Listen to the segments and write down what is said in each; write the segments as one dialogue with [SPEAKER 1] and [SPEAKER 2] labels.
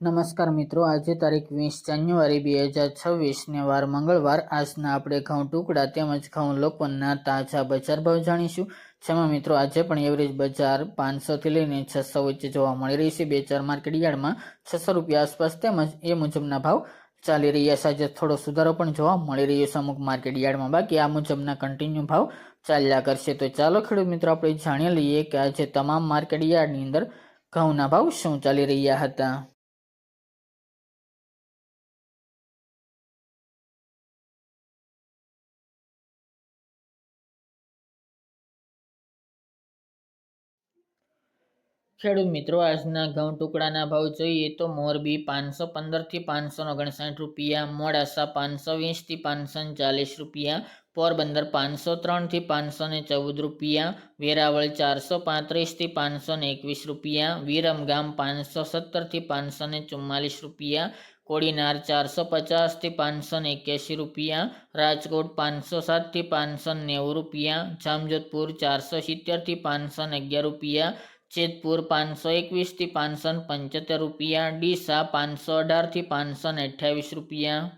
[SPEAKER 1] નમસ્કાર મિત્રો, આજે તારીખ વીસ જાન્યુઆરી બે હજાર છવ્વીસને વાર મંગળવાર. આજના આપણે ઘઉં ટુકડા તેમજ ઘઉં લોપનના તાજા બજાર ભાવ જાણીશું. જેમાં મિત્રો, આજે પણ એવરેજ બજાર પાંચસોથી લઈને છસો વચ્ચે જોવા મળી રહી છે. બે ચાર માર્કેટ યાર્ડમાં છસો રૂપિયા આસપાસ તેમજ એ મુજબના ભાવ ચાલી રહ્યા છે. આજે થોડો સુધારો પણ જોવા મળી રહ્યો છે અમુક માર્કેટ યાર્ડમાં. બાકી આ મુજબના કન્ટિન્યુ ભાવ ચાલ્યા કરશે. તો ચાલો ખેડૂત મિત્રો, આપણે જાણી લઈએ કે આજે તમામ માર્કેટ યાર્ડની અંદર ઘઉંના ભાવ શું ચાલી રહ્યા હતા. ખેડૂત મિત્રો, આજના ઘઉં ટુકડાના ભાવ જોઈએ તો મોરબી પાંચસો પંદરથી પાંચસો ઓગણસાઠ રૂપિયા, મોડાસા પાંચસો વીસથી પાંચસો ચાલીસ રૂપિયા, પોરબંદર પાંચસો ત્રણથી પાંચસો ને ચૌદ રૂપિયા, વેરાવળ ચારસો પાંત્રીસથી પાંચસો ને એકવીસ રૂપિયા, વિરમગામ પાંચસો સત્તરથી પાંચસો ને ચુમ્માલીસ રૂપિયા, કોડીનાર ચારસો પચાસથી પાંચસો ને એક્યાસી રૂપિયા, રાજકોટ પાંચસો સાતથી પાંચસો નેવું રૂપિયા, જામજોધપુર ચારસો સિત્તેરથી પાંચસો ને અગિયાર રૂપિયા જેતપુર પાંચસો એકવીસથી પાંચસો પંચોતેર રૂપિયા, ડીસા પાંચસો અઢારથી પાંચસો ને અઠ્યાવીસ રૂપિયા.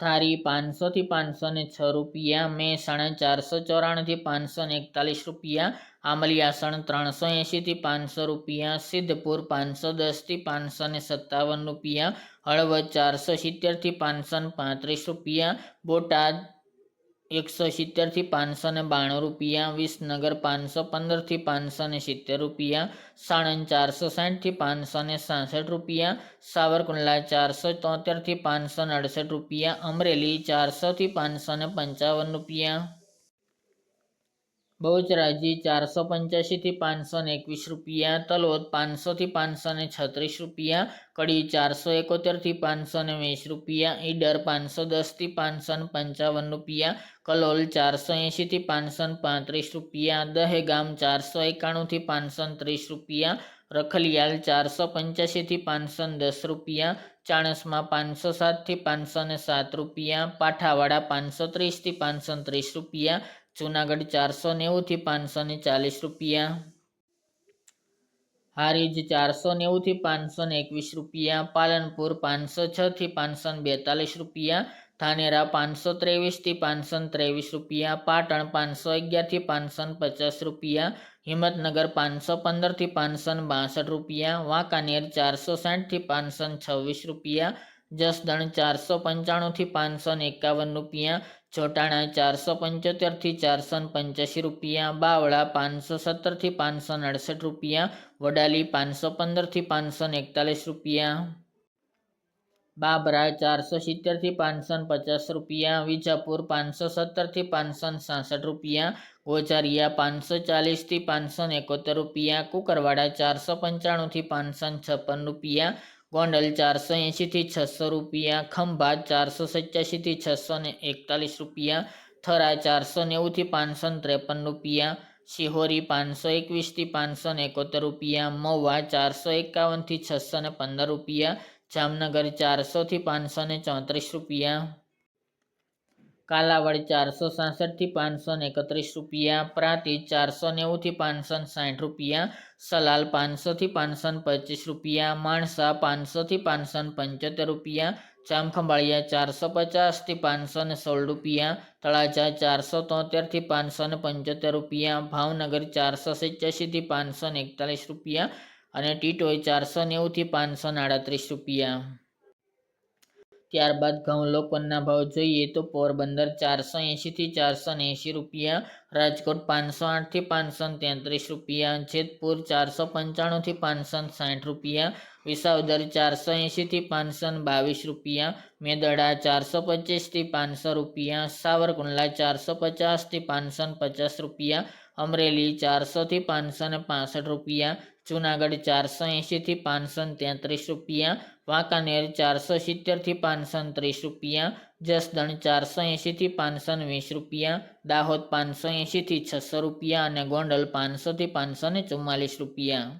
[SPEAKER 1] ધારી પાંચસોથી પાંચસો ને છ રૂપિયા, મહેસાણા ચારસો ચોરાણુંથી પાંચસો ને એકતાલીસ રૂપિયા આમલીયાસણ ત્રણસો એંશીથી પાંચસો રૂપિયા, સિદ્ધપુર પાંચસો દસથી પાંચસો ને સત્તાવન રૂપિયા, હળવદ ચારસો સિત્તેરથી પાંચસો ને પાંત્રીસ રૂપિયા, બોટાદ એકસો સિત્તેરથી પાંચસો ને બાણું રૂપિયા, વિસનગર પાંચસો પંદરથી પાંચસો ને સિત્તેર રૂપિયા, સાણંદ ચારસો સાઠથી પાંચસો ને સાસઠ રૂપિયા, સાવરકુંડલા ચારસો તોતેરથી પાંચસો ને અડસઠ રૂપિયા, અમરેલી ચારસોથી પાંચસો ને પંચાવન રૂપિયા. બહુચરાજી ચારસો પંચ્યાસીથી પાંચસો ને એકવીસ રૂપિયા, તલોદ પાંચસોથી પાંચસો ને છત્રીસ રૂપિયા કડી ચારસો એકોતેરથી પાંચસો ને વીસ રૂપિયા, ઈડર પાંચસો દસથી પાંચસો ને પંચાવન રૂપિયા, કલોલ ચારસો એંશીથી પાંચસો ને પાંત્રીસ રૂપિયા, દહેગામ ચારસો એકાણુંથી પાંચસો ને ત્રીસ રૂપિયા, રખલિયાલ ચારસો પંચ્યાસીથી પાંચસો ને દસ રૂપિયા, ચાણસમાં પાંચસો સાતથી પાંચસો ને સાત રૂપિયા, પાઠાવાડા પાંચસો ત્રીસથી પાંચસો ત્રીસ રૂપિયા જુનાગઢ ચારસો નેવુંથી પાંચસો ને ચાલીસ રૂપિયા. હારીજ ચારસો નેવુંથી પાંચસો ને એકવીસ રૂપિયા. પાલનપુર પાંચસો છથી પાંચસો ને બેતાલીસ રૂપિયા. ધાનેરા પાંચસો ત્રેવીસથી પાંચસો ત્રેવીસ રૂપિયા. પાટણ પાંચસો અગિયારથી પાંચસો ને પચાસ રૂપિયા. હિંમતનગર પાંચસો પંદરથી પાંચસો બાસઠ રૂપિયા. વાંકાનેર ચારસો સાઠથી પાંચસો છવ્વીસ રૂપિયા. જસદણ ચારસો પંચાણુંથી પાંચસો ને એકાવન રૂપિયા, ચોટાણા ચારસો પંચોતેરથી ચારસો ને પંચ્યાસી રૂપિયા, બાવળા પાંચસો સત્તરથી પાંચસો ને અડસઠ રૂપિયા, વડાલી પાંચસો પંદરથી પાંચસો ને એકતાલીસ રૂપિયા. બાબરા ચારસો સિત્તેરથી પાંચસો ને પચાસ રૂપિયા, વિજાપુર પાંચસો સત્તરથી પાંચસો ને સાસઠ રૂપિયા, ગોજારિયા પાંચસો ચાલીસથી પાંચસો ને એકોતેર રૂપિયા, કુકરવાડા ચારસો પંચાણુંથી પાંચસો ને છપ્પન રૂપિયા ગોંડલ ચારસો એંશીથી છસો રૂપિયા ખંભાત ચારસો સત્યાસીથી છસો ને એકતાલીસ રૂપિયા થરા ચારસો નેવુંથી પાંચસો ત્રેપન રૂપિયા, શિહોરી પાંચસો એકવીસથી પાંચસો ને એકોતેર રૂપિયા, મહુવા ચારસો એકાવનથી છસો ને પંદર રૂપિયા, જામનગર ચારસોથી પાંચસો ને ચોત્રીસ રૂપિયા. કાલાવડ ચારસો સાસઠથી પાંચસો ને એકત્રીસ રૂપિયા પ્રાતિ ચારસો નેવુંથી પાંચસો સાઠ રૂપિયા, સલાલ પાંચસોથી પાંચસો પચીસ રૂપિયા, માણસા પાંચસોથી પાંચસો પંચોતેર રૂપિયા, ચામખંભાળિયા ચારસો પચાસથી પાંચસો ને સોળ રૂપિયા, તળાજા ચારસો તોતેરથી પાંચસો ને પંચોતેર રૂપિયા, ભાવનગર ચારસો સિત્યાસીથી પાંચસો ને એકતાલીસ રૂપિયા અને ટીટોય ચારસો નેવુંથી પાંચસો ને આડત્રીસ રૂપિયા. ત્યારબાદ ઘઉં લોકોના ભાવ જોઈએ તો પોરબંદર ચારસો એંશીથી ચારસો એંશી રૂપિયા, રાજકોટ પાંચસો આઠથી પાંચસો તેત્રીસ રૂપિયા, જેતપુર ચારસો પંચાણુંથી પાંચસો સાઠ રૂપિયા વિસાવદર ચારસો એંશીથી પાંચસો બાવીસ રૂપિયા, મેદડા ચારસો પચીસથી પાંચસો રૂપિયા, સાવરકુંડલા ચારસો પચાસથી પાંચસો પચાસ રૂપિયા, અમરેલી ચારસોથી પાંચસો ને પાસઠ રૂપિયા, જુનાગઢ ચારસો એંશીથી પાંચસો તેત્રીસ રૂપિયા, વાંકાનેર ચારસો સિત્તેરથી પાંચસો ત્રીસ રૂપિયા, જસદણ ચારસો એંશીથી પાંચસો વીસ રૂપિયા, દાહોદ પાંચસો એંશીથી છસો રૂપિયા અને ગોંડલ પાંચસોથી પાંચસો ને રૂપિયા.